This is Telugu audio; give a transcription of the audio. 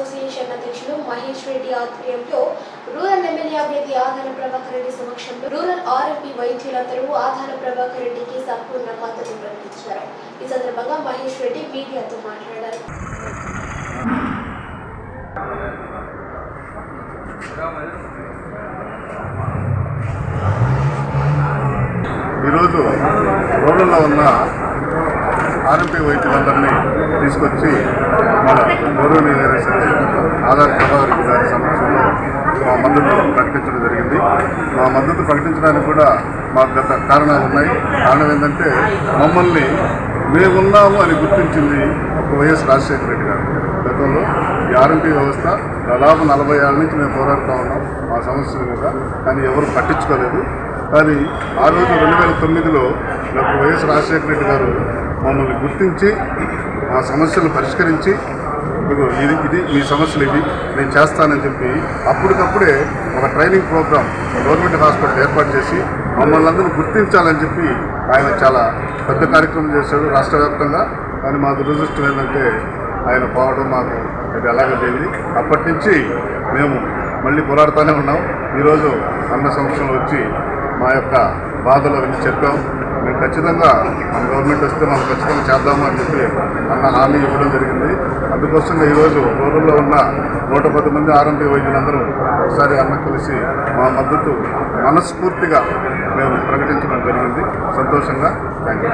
అసోసియేషన్ అధ్యక్షులు మహేష్ రెడ్డి ఆధ్వర్యంలో రూరల్ ఎమ్మెల్యే అభ్యర్థి ఆధార ప్రభాకర్ రెడ్డి సమక్షంలో రూరల్ ఆర్ఎంపీ వైద్యులందరూ ఆధార ప్రభాకర్ రెడ్డికి సంపూర్ణ మద్దతు ప్రకటించారు. ఈ సందర్భంగా మహేష్ రెడ్డి మీడియాతో మాట్లాడారు. ఈరోజు రోడ్లలో ఉన్న ఆర్ఎంపీ వైద్యులందరినీ తీసుకొచ్చి మన గౌరవనీయ ఆధార్ ప్రభాకర్ రెడ్డి గారి సమక్షంలో మా మద్దతు ప్రకటించడం జరిగింది. మా మద్దతు ప్రకటించడానికి కూడా మాకు గత కారణాలు ఉన్నాయి. కారణం ఏంటంటే మమ్మల్ని మేమున్నాము అని గుర్తించింది ఒక వైఎస్ రాజశేఖర రెడ్డి గారు. గతంలో ఈ ఆర్ఎంపీ వ్యవస్థ దాదాపు నలభై ఏళ్ళ నుంచి మేము పోరాడుతూ ఉన్నాం. మా సమస్యల మీద కానీ ఎవరు పట్టించుకోలేదు. కానీ ఆ రోజు రెండు వేల తొమ్మిదిలో డాక్టర్ వైఎస్ రాజశేఖర రెడ్డి గారు మమ్మల్ని గుర్తించి మా సమస్యలు పరిష్కరించి ఇప్పుడు ఇది ఇది మీ సమస్యలు ఇవి. నేను చేస్తానని చెప్పి అప్పటికప్పుడే ఒక ట్రైనింగ్ ప్రోగ్రామ్ గవర్నమెంట్ హాస్పిటల్ ఏర్పాటు చేసి మమ్మల్ని అందరూ గుర్తించాలని చెప్పి ఆయన చాలా పెద్ద కార్యక్రమం చేశాడు రాష్ట్ర వ్యాప్తంగా. కానీ మా దురదృష్టం ఏంటంటే ఆయన పోవడం మాకు అది అలాగే జరిగింది అప్పటి నుంచి మేము మళ్ళీ పోరాడుతూనే ఉన్నాం. ఈరోజు అన్న సంవత్సరంలో వచ్చి మా యొక్క బాధలు అవన్నీ చెప్పాం. మేము ఖచ్చితంగా మన గవర్నమెంట్ వస్తే మనం ఖచ్చితంగా చేద్దాము అని చెప్పి అన్న హామీ ఇవ్వడం జరిగింది. అందుకోసం ఈరోజు రూరల్లో ఉన్న నూట పది మంది ఆరోగ్య వైద్యులందరూ ఒకసారి అన్న కలిసి మా మద్దతు మనస్ఫూర్తిగా మేము ప్రకటించడం జరిగింది. సంతోషంగా థ్యాంక్ యూ